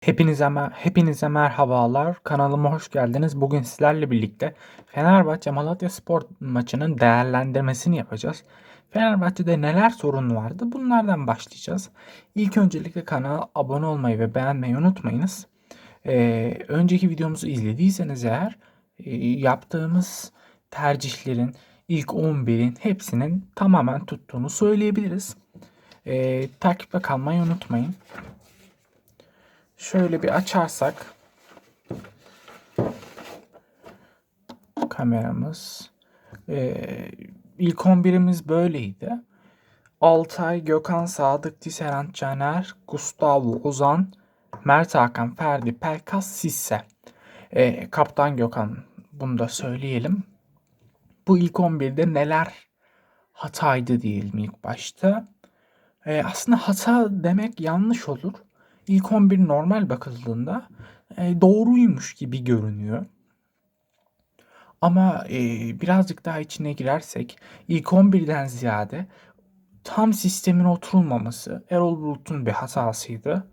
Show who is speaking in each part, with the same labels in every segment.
Speaker 1: Hepinize mer hepinize merhabalar. Kanalıma hoş geldiniz. Bugün sizlerle birlikte Fenerbahçe Malatyaspor maçının değerlendirmesini yapacağız. Fenerbahçe'de neler sorun vardı? Bunlardan başlayacağız. İlk öncelikle kanala abone olmayı ve beğenmeyi unutmayınız. Ee, önceki videomuzu izlediyseniz eğer e, yaptığımız tercihlerin ilk 11'in hepsinin tamamen tuttuğunu söyleyebiliriz. Ee, takipte kalmayı unutmayın. Şöyle bir açarsak kameramız ee, ilk 11'imiz böyleydi. Altay, Gökhan, Sadık, Tisserand, Caner, Gustavo, Ozan, Mert Hakan, Ferdi, Pelkas, Sisse. Ee, Kaptan Gökhan bunu da söyleyelim. Bu ilk 11'de neler hataydı diyelim ilk başta. Ee, aslında hata demek yanlış olur ilk 11 normal bakıldığında e, doğruymuş gibi görünüyor. Ama e, birazcık daha içine girersek ilk 11'den ziyade tam sistemin oturulmaması Erol Bulut'un bir hatasıydı.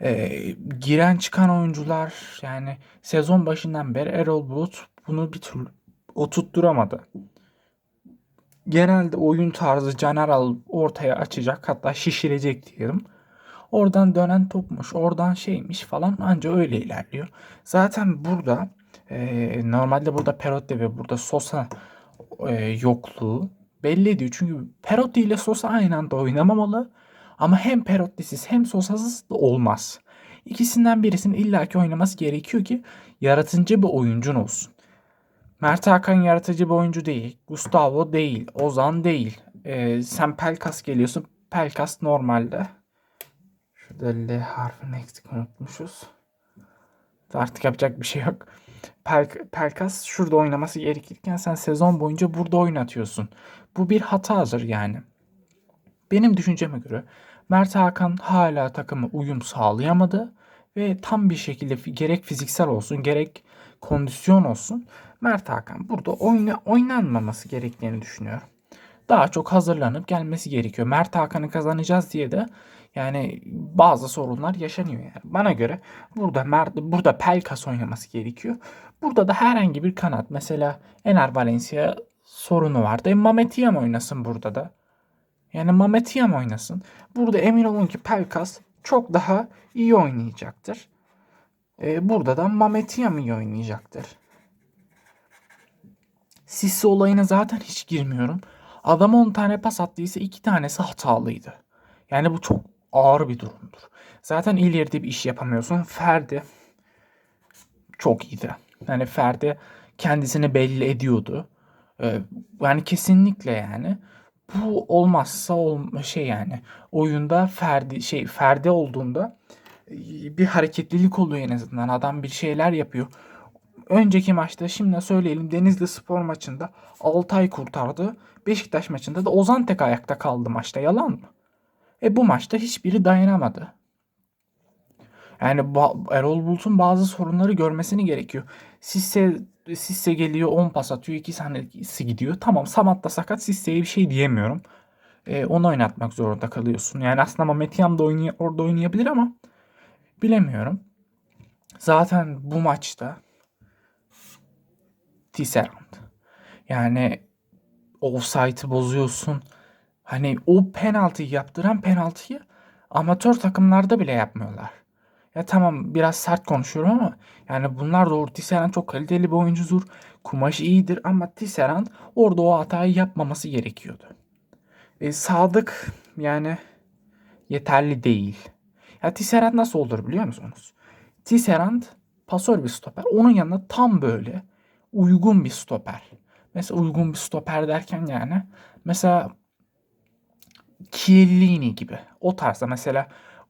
Speaker 1: E, giren çıkan oyuncular yani sezon başından beri Erol Bulut bunu bir türlü oturtturamadı. Genelde oyun tarzı Caner al ortaya açacak hatta şişirecek diyelim. Oradan dönen topmuş, oradan şeymiş falan anca öyle ilerliyor. Zaten burada e, normalde burada Perotti ve burada Sosa e, yokluğu belli ediyor. Çünkü Perotti ile Sosa aynı anda oynamamalı. Ama hem Perotti'siz hem Sosa'sız da olmaz. İkisinden birisinin illaki oynaması gerekiyor ki yaratıcı bir oyuncun olsun. Mert Hakan yaratıcı bir oyuncu değil. Gustavo değil. Ozan değil. Ee, sen Pelkas geliyorsun. Pelkas normalde Şurada L harfini eksik unutmuşuz. Artık yapacak bir şey yok. Pel Pelkas şurada oynaması gerekirken sen sezon boyunca burada oynatıyorsun. Bu bir hatadır yani. Benim düşünceme göre Mert Hakan hala takıma uyum sağlayamadı ve tam bir şekilde gerek fiziksel olsun gerek kondisyon olsun Mert Hakan burada oyna, oynanmaması gerektiğini düşünüyorum. Daha çok hazırlanıp gelmesi gerekiyor. Mert Hakan'ı kazanacağız diye de yani bazı sorunlar yaşanıyor yani. Bana göre burada Mert, burada Pelkas oynaması gerekiyor. Burada da herhangi bir kanat mesela Ener Valencia sorunu vardı. E, Mametiyam oynasın burada da. Yani Mametiyam oynasın. Burada emin olun ki Pelkas çok daha iyi oynayacaktır. E, burada da Mametiyam iyi oynayacaktır. Sissi olayına zaten hiç girmiyorum. Adam 10 tane pas attıysa 2 tanesi hatalıydı. Yani bu çok ağır bir durumdur. Zaten ileride bir iş yapamıyorsun. Ferdi çok iyiydi. Yani Ferdi kendisini belli ediyordu. Ee, yani kesinlikle yani bu olmazsa olma şey yani oyunda Ferdi şey Ferdi olduğunda e, bir hareketlilik oluyor en azından. Adam bir şeyler yapıyor. Önceki maçta şimdi söyleyelim Denizli Spor maçında Altay kurtardı. Beşiktaş maçında da Ozan tek ayakta kaldı maçta. Yalan mı? E bu maçta hiçbiri dayanamadı. Yani Erol Bulut'un bazı sorunları görmesini gerekiyor. Sisse, Sisse geliyor 10 pas atıyor 2 saniyesi gidiyor. Tamam Samat da sakat Sisse'ye bir şey diyemiyorum. E, onu oynatmak zorunda kalıyorsun. Yani aslında Mehmet Yam da oynay orada oynayabilir ama bilemiyorum. Zaten bu maçta Tisserand. Yani offside'ı bozuyorsun. Hani o penaltıyı yaptıran penaltıyı amatör takımlarda bile yapmıyorlar. Ya tamam biraz sert konuşuyorum ama yani bunlar doğru. Tisserand çok kaliteli bir oyuncudur. Kumaş iyidir ama Tisserand orada o hatayı yapmaması gerekiyordu. E, Sadık yani yeterli değil. Ya Tisserand nasıl olur biliyor musunuz? Tisserand pasör bir stoper. Onun yanında tam böyle uygun bir stoper. Mesela uygun bir stoper derken yani mesela Chiellini gibi. O tarzda mesela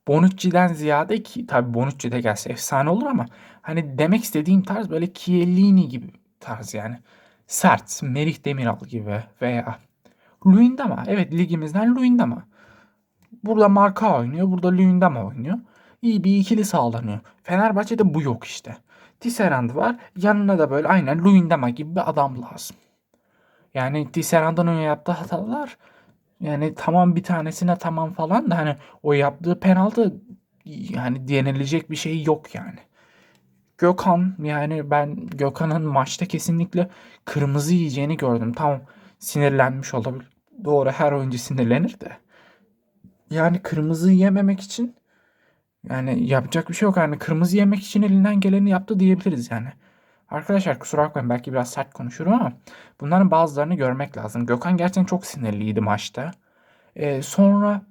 Speaker 1: Bonucci'den ziyade ki tabi Bonucci de gelse efsane olur ama hani demek istediğim tarz böyle Chiellini gibi tarz yani. Sert, Merih Demiral gibi veya Luyendama. Evet ligimizden Luyendama. Burada Marka oynuyor, burada Luyendama oynuyor. İyi bir ikili sağlanıyor. Fenerbahçe'de bu yok işte. Tisserand var. Yanına da böyle aynen Luyendama gibi bir adam lazım. Yani Tisserand'ın yaptığı hatalar yani tamam bir tanesine tamam falan da hani o yaptığı penaltı yani denilecek bir şey yok yani. Gökhan yani ben Gökhan'ın maçta kesinlikle kırmızı yiyeceğini gördüm. Tamam sinirlenmiş olabilir. Doğru her oyuncu sinirlenir de. Yani kırmızı yememek için yani yapacak bir şey yok. Yani kırmızı yemek için elinden geleni yaptı diyebiliriz yani. Arkadaşlar kusura bakmayın belki biraz sert konuşurum ama bunların bazılarını görmek lazım. Gökhan gerçekten çok sinirliydi maçta. Ee, sonra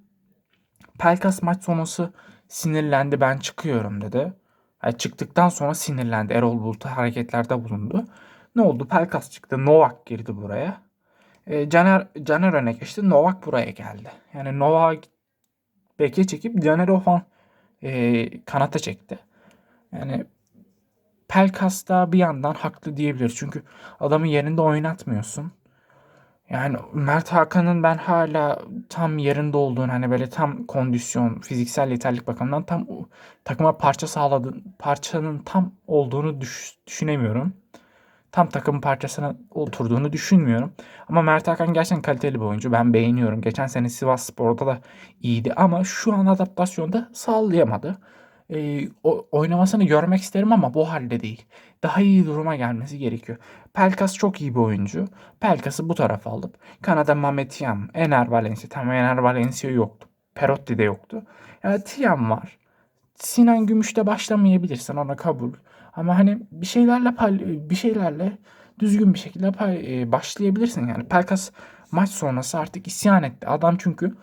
Speaker 1: Pelkas maç sonrası sinirlendi ben çıkıyorum dedi. Yani çıktıktan sonra sinirlendi. Erol Bulut hareketlerde bulundu. Ne oldu? Pelkas çıktı. Novak girdi buraya. E, Caner, Caner öne geçti. Novak buraya geldi. Yani Novak beke çekip Caner Ofan e, kanata çekti. Yani Pelkas da bir yandan haklı diyebilir. Çünkü adamı yerinde oynatmıyorsun. Yani Mert Hakan'ın ben hala tam yerinde olduğunu hani böyle tam kondisyon, fiziksel yeterlik bakımından tam takıma parça sağladı parçanın tam olduğunu düş, düşünemiyorum. Tam takım parçasına oturduğunu düşünmüyorum. Ama Mert Hakan gerçekten kaliteli bir oyuncu. Ben beğeniyorum. Geçen sene Sivas Spor'da da iyiydi ama şu an adaptasyonda sağlayamadı e, oynamasını görmek isterim ama bu halde değil. Daha iyi duruma gelmesi gerekiyor. Pelkas çok iyi bir oyuncu. Pelkas'ı bu tarafa alıp Kanada Mamet Tiam, Ener Valencia. Tamam Ener Valencia yoktu. Perotti de yoktu. Yani Tiam var. Sinan Gümüş'te başlamayabilirsin ona kabul. Ama hani bir şeylerle bir şeylerle düzgün bir şekilde e, başlayabilirsin yani. Pelkas maç sonrası artık isyan etti. Adam çünkü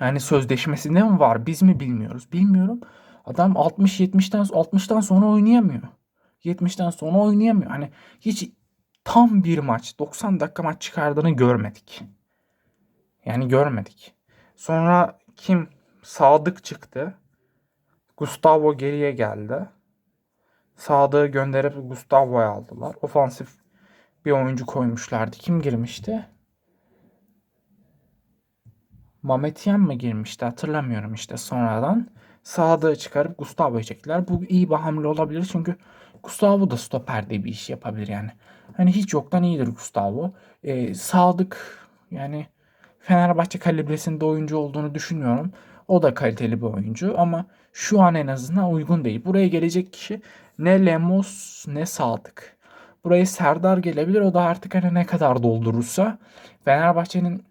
Speaker 1: yani sözleşmesinde mi var biz mi bilmiyoruz. Bilmiyorum. Adam 60-70'ten 60'tan sonra oynayamıyor. 70'ten sonra oynayamıyor. Hani hiç tam bir maç 90 dakika maç çıkardığını görmedik. Yani görmedik. Sonra kim? Sadık çıktı. Gustavo geriye geldi. Sadık'ı gönderip Gustavo'yu aldılar. Ofansif bir oyuncu koymuşlardı. Kim girmişti? Mametyen mi girmişti hatırlamıyorum işte sonradan. Sağda çıkarıp Gustavo'yu çektiler. Bu iyi bir hamle olabilir çünkü Gustavo da stoperde bir iş yapabilir yani. Hani hiç yoktan iyidir Gustavo. Ee, Sadık yani Fenerbahçe kalibresinde oyuncu olduğunu düşünmüyorum. O da kaliteli bir oyuncu ama şu an en azından uygun değil. Buraya gelecek kişi ne Lemos ne Sadık. Buraya Serdar gelebilir. O da artık hani ne kadar doldurursa Fenerbahçe'nin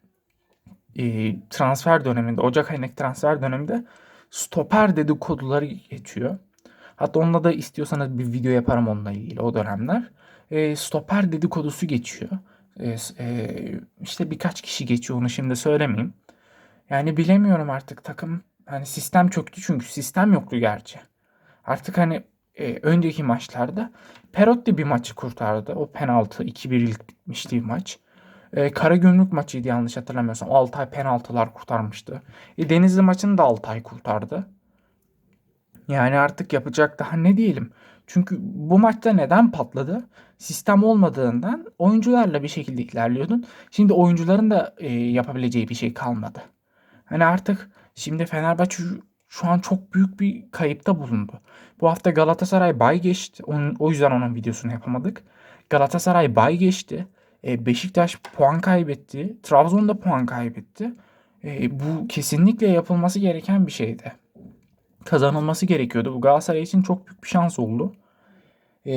Speaker 1: e, transfer döneminde, Ocak ayındaki transfer döneminde stoper dedikoduları geçiyor. Hatta onunla da istiyorsanız bir video yaparım onunla ilgili o dönemler. E, stoper dedikodusu geçiyor. E, e, işte birkaç kişi geçiyor onu şimdi söylemeyeyim. Yani bilemiyorum artık takım hani sistem çöktü çünkü sistem yoktu gerçi. Artık hani e, önceki maçlarda Perotti bir maçı kurtardı. O penaltı 2-1 ilk bitmişti maç. E, Karagümrük maçıydı yanlış hatırlamıyorsam. Altay penaltılar kurtarmıştı. E, Denizli maçını da Altay kurtardı. Yani artık yapacak daha ne diyelim. Çünkü bu maçta neden patladı? Sistem olmadığından oyuncularla bir şekilde ilerliyordun. Şimdi oyuncuların da e, yapabileceği bir şey kalmadı. Hani artık şimdi Fenerbahçe şu an çok büyük bir kayıpta bulundu. Bu hafta Galatasaray bay geçti. Onun, o yüzden onun videosunu yapamadık. Galatasaray bay geçti. E, Beşiktaş puan kaybetti. Trabzon da puan kaybetti. E, bu kesinlikle yapılması gereken bir şeydi. Kazanılması gerekiyordu. Bu Galatasaray için çok büyük bir şans oldu. E,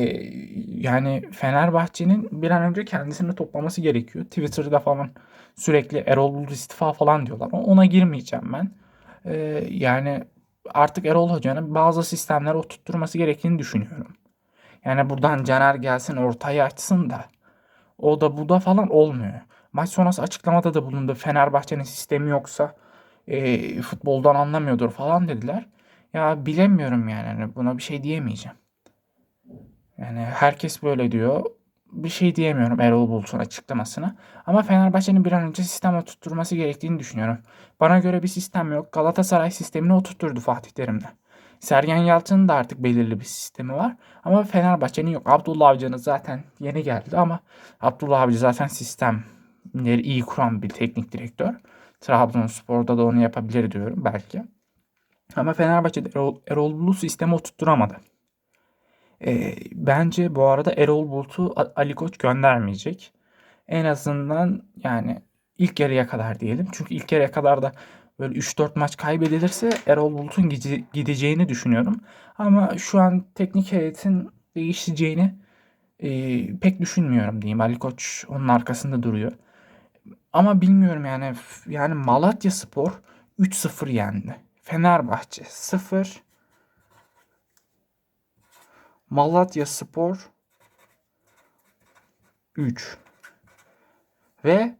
Speaker 1: yani Fenerbahçe'nin bir an önce kendisini toplaması gerekiyor. Twitter'da falan sürekli Erol Bulut istifa falan diyorlar. Ona girmeyeceğim ben. yani artık Erol Hoca'nın bazı sistemler oturtturması gerektiğini düşünüyorum. Yani buradan Caner gelsin ortaya açsın da o da bu da falan olmuyor. Maç sonrası açıklamada da bulundu. Fenerbahçe'nin sistemi yoksa e, futboldan anlamıyordur falan dediler. Ya bilemiyorum yani. yani buna bir şey diyemeyeceğim. Yani herkes böyle diyor. Bir şey diyemiyorum Erol Bulut'un açıklamasına. Ama Fenerbahçe'nin bir an önce sistem oturtturması gerektiğini düşünüyorum. Bana göre bir sistem yok. Galatasaray sistemini oturtturdu Fatih Terim'le. Sergen Yalçın'ın da artık belirli bir sistemi var. Ama Fenerbahçe'nin yok. Abdullah Avcı'nın zaten yeni geldi ama Abdullah Avcı zaten sistemleri iyi kuran bir teknik direktör. Trabzonspor'da da onu yapabilir diyorum belki. Ama Fenerbahçe'de Erol, Erol Bulut sistemi oturtturamadı. E, bence bu arada Erol Bulut'u Ali Koç göndermeyecek. En azından yani ilk yarıya kadar diyelim. Çünkü ilk yarıya kadar da böyle 3-4 maç kaybedilirse Erol Bulut'un gideceğini düşünüyorum. Ama şu an teknik heyetin değişeceğini e, pek düşünmüyorum diyeyim. Ali Koç onun arkasında duruyor. Ama bilmiyorum yani yani Malatya Spor 3-0 yendi. Fenerbahçe 0 Malatya Spor 3 ve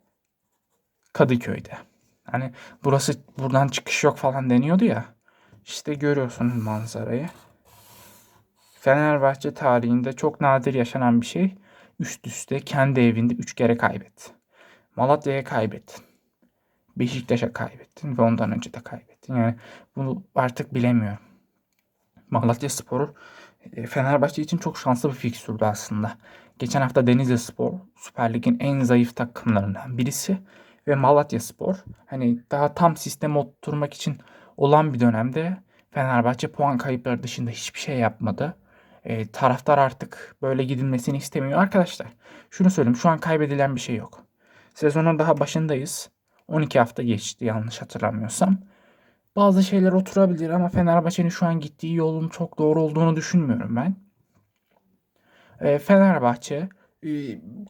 Speaker 1: Kadıköy'de. Hani burası buradan çıkış yok falan deniyordu ya. İşte görüyorsunuz manzarayı. Fenerbahçe tarihinde çok nadir yaşanan bir şey. Üst üste kendi evinde 3 kere kaybetti. Malatya'ya kaybettin. Beşiktaş'a kaybettin ve ondan önce de kaybettin. Yani bunu artık bilemiyorum. Malatya Sporu e, Fenerbahçe için çok şanslı bir fikstürdü aslında. Geçen hafta Denizli Spor Süper Lig'in en zayıf takımlarından birisi ve Malatya Spor hani daha tam sisteme oturmak için olan bir dönemde Fenerbahçe puan kayıpları dışında hiçbir şey yapmadı. E, taraftar artık böyle gidilmesini istemiyor. Arkadaşlar şunu söyleyeyim şu an kaybedilen bir şey yok. Sezonun daha başındayız. 12 hafta geçti yanlış hatırlamıyorsam. Bazı şeyler oturabilir ama Fenerbahçe'nin şu an gittiği yolun çok doğru olduğunu düşünmüyorum ben. E, Fenerbahçe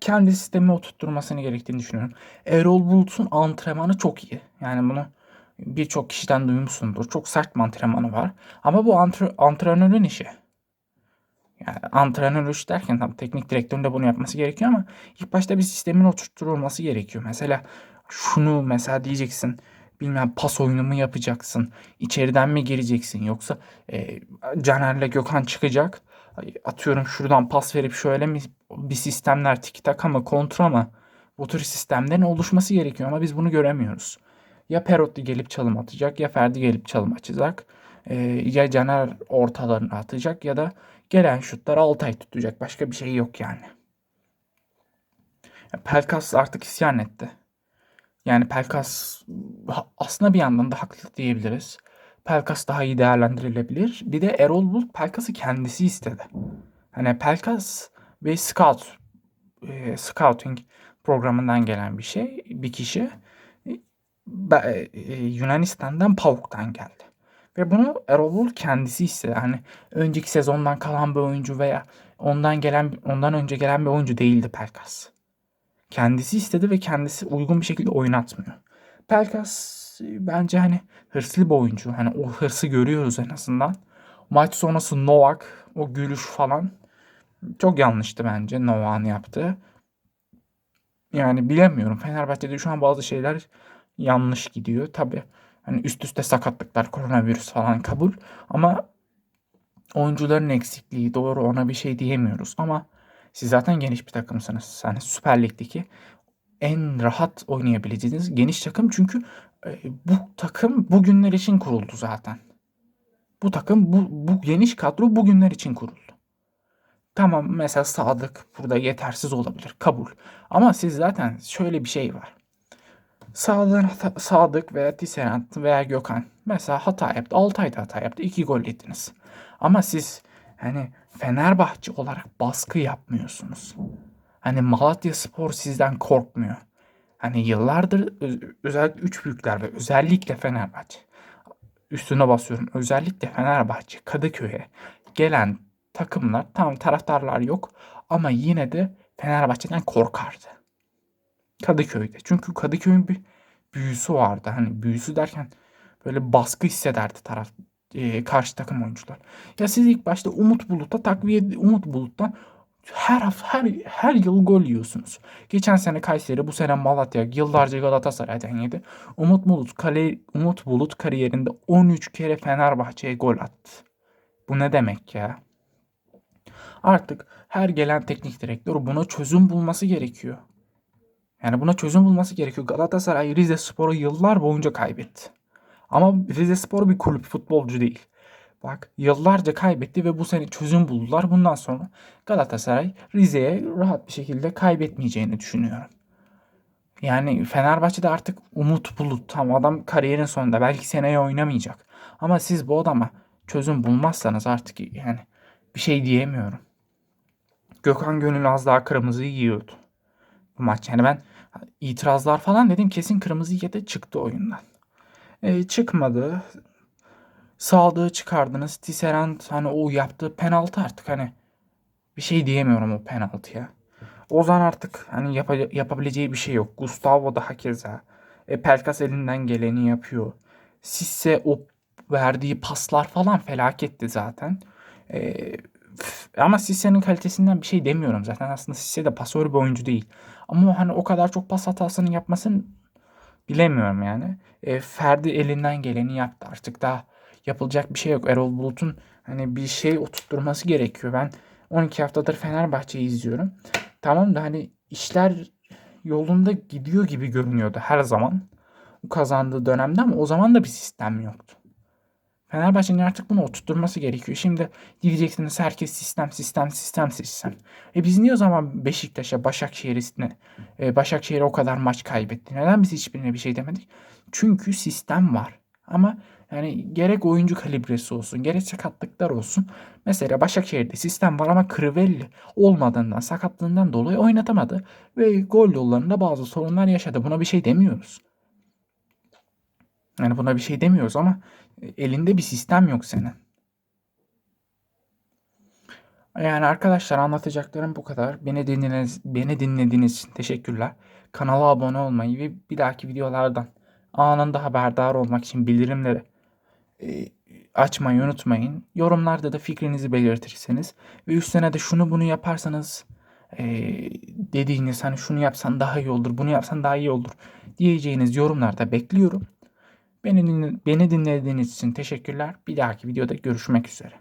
Speaker 1: kendi sistemi oturtturmasını gerektiğini düşünüyorum. Erol Bulut'un antrenmanı çok iyi. Yani bunu birçok kişiden duymuşsundur. Çok sert bir antrenmanı var. Ama bu antre antrenörün işi. Yani antrenör iş derken tam teknik direktörün de bunu yapması gerekiyor ama ilk başta bir sistemin oturtturulması gerekiyor. Mesela şunu mesela diyeceksin bilmem pas oyunu mu yapacaksın? İçeriden mi gireceksin? Yoksa e, Caner'le Gökhan çıkacak. Atıyorum şuradan pas verip şöyle mi bir sistemler tiki taka mı kontra mı? Bu tür sistemlerin oluşması gerekiyor ama biz bunu göremiyoruz. Ya Perotti gelip çalım atacak ya Ferdi gelip çalım açacak. E, ya Caner ortalarını atacak ya da gelen şutları Altay tutacak. Başka bir şey yok yani. Pelkas artık isyan etti. Yani Pelkas aslında bir yandan da haklı diyebiliriz. Pelkas daha iyi değerlendirilebilir. Bir de Erol Bulut Pelkas'ı kendisi istedi. Hani Pelkas ve Scout e, Scouting programından gelen bir şey. Bir kişi e, e, Yunanistan'dan PAOK'tan geldi. Ve bunu Erol Bulut kendisi istedi. Hani önceki sezondan kalan bir oyuncu veya ondan gelen ondan önce gelen bir oyuncu değildi Pelkas. Kendisi istedi ve kendisi uygun bir şekilde oynatmıyor. Pelkas bence hani hırslı bir oyuncu. Hani o hırsı görüyoruz en azından. Maç sonrası Novak o gülüş falan çok yanlıştı bence Novak'ın yaptığı. Yani bilemiyorum. Fenerbahçe'de şu an bazı şeyler yanlış gidiyor. Tabi hani üst üste sakatlıklar, koronavirüs falan kabul. Ama oyuncuların eksikliği doğru ona bir şey diyemiyoruz. Ama siz zaten geniş bir takımsınız. Yani Süper Lig'deki en rahat oynayabileceğiniz geniş takım çünkü e, bu takım bugünler için kuruldu zaten. Bu takım bu, bu geniş kadro bugünler için kuruldu. Tamam mesela Sadık burada yetersiz olabilir kabul. Ama siz zaten şöyle bir şey var. Sadık, Sadık veya Tisserant veya Gökhan mesela hata yaptı. 6 ayda hata yaptı. 2 gol yediniz. Ama siz hani Fenerbahçe olarak baskı yapmıyorsunuz. Hani Malatya Spor sizden korkmuyor. Hani yıllardır özellikle üç büyükler ve özellikle Fenerbahçe üstüne basıyorum. Özellikle Fenerbahçe Kadıköy'e gelen takımlar tamam taraftarlar yok ama yine de Fenerbahçe'den korkardı. Kadıköy'de. Çünkü Kadıköy'ün bir büyüsü vardı. Hani büyüsü derken böyle baskı hissederdi taraf e, karşı takım oyuncular. Ya siz ilk başta Umut Bulut'a takviye Umut Bulut'tan her her her yıl gol yiyorsunuz. Geçen sene Kayseri, bu sene Malatya, yıllarca Galatasaray'dan yedi. Umut Bulut kale, Umut Bulut kariyerinde 13 kere Fenerbahçe'ye gol attı. Bu ne demek ya? Artık her gelen teknik direktör buna çözüm bulması gerekiyor. Yani buna çözüm bulması gerekiyor. Galatasaray Rize Spor'u yıllar boyunca kaybetti. Ama Rize Spor bir kulüp futbolcu değil. Bak yıllarca kaybetti ve bu sene çözüm buldular. Bundan sonra Galatasaray Rize'ye rahat bir şekilde kaybetmeyeceğini düşünüyorum. Yani Fenerbahçe'de artık umut bulut. Tam adam kariyerin sonunda belki seneye oynamayacak. Ama siz bu adama çözüm bulmazsanız artık yani bir şey diyemiyorum. Gökhan Gönül az daha kırmızıyı yiyordu. Bu maç yani ben itirazlar falan dedim kesin kırmızı yedi çıktı oyundan. E, çıkmadı. Sağlığı çıkardınız. Tisserand hani o yaptığı penaltı artık hani bir şey diyemiyorum o penaltıya. Ozan artık hani yapa- yapabileceği bir şey yok. Gustavo da hakeza. E, Pelkas elinden geleni yapıyor. Sisse o verdiği paslar falan felaketti zaten. E, ama Sisse'nin kalitesinden bir şey demiyorum zaten. Aslında Sisse de pasör bir oyuncu değil. Ama hani o kadar çok pas hatasını yapmasını bilemiyorum yani. E, Ferdi elinden geleni yaptı. Artık daha yapılacak bir şey yok. Erol Bulut'un hani bir şey oturtturması gerekiyor. Ben 12 haftadır Fenerbahçe'yi izliyorum. Tamam da hani işler yolunda gidiyor gibi görünüyordu her zaman. Kazandığı dönemde ama o zaman da bir sistem yoktu. Fenerbahçe'nin artık bunu oturtturması gerekiyor. Şimdi diyeceksiniz herkes sistem, sistem, sistem, sistem. E biz niye o zaman Beşiktaş'a, Başakşehir'e, e, Başakşehir'e o kadar maç kaybetti? Neden biz hiçbirine bir şey demedik? Çünkü sistem var. Ama yani gerek oyuncu kalibresi olsun, gerek sakatlıklar olsun. Mesela Başakşehir'de sistem var ama Crivelli olmadığından, sakatlığından dolayı oynatamadı. Ve gol yollarında bazı sorunlar yaşadı. Buna bir şey demiyoruz. Yani buna bir şey demiyoruz ama elinde bir sistem yok senin. Yani arkadaşlar anlatacaklarım bu kadar. Beni dinlediğiniz, beni dinlediğiniz için teşekkürler. Kanala abone olmayı ve bir dahaki videolardan anında haberdar olmak için bildirimleri e, açmayı unutmayın. Yorumlarda da fikrinizi belirtirseniz ve üstüne de şunu bunu yaparsanız e, dediğiniz hani şunu yapsan daha iyi olur, bunu yapsan daha iyi olur diyeceğiniz yorumlarda bekliyorum. Beni, beni dinlediğiniz için teşekkürler. Bir dahaki videoda görüşmek üzere.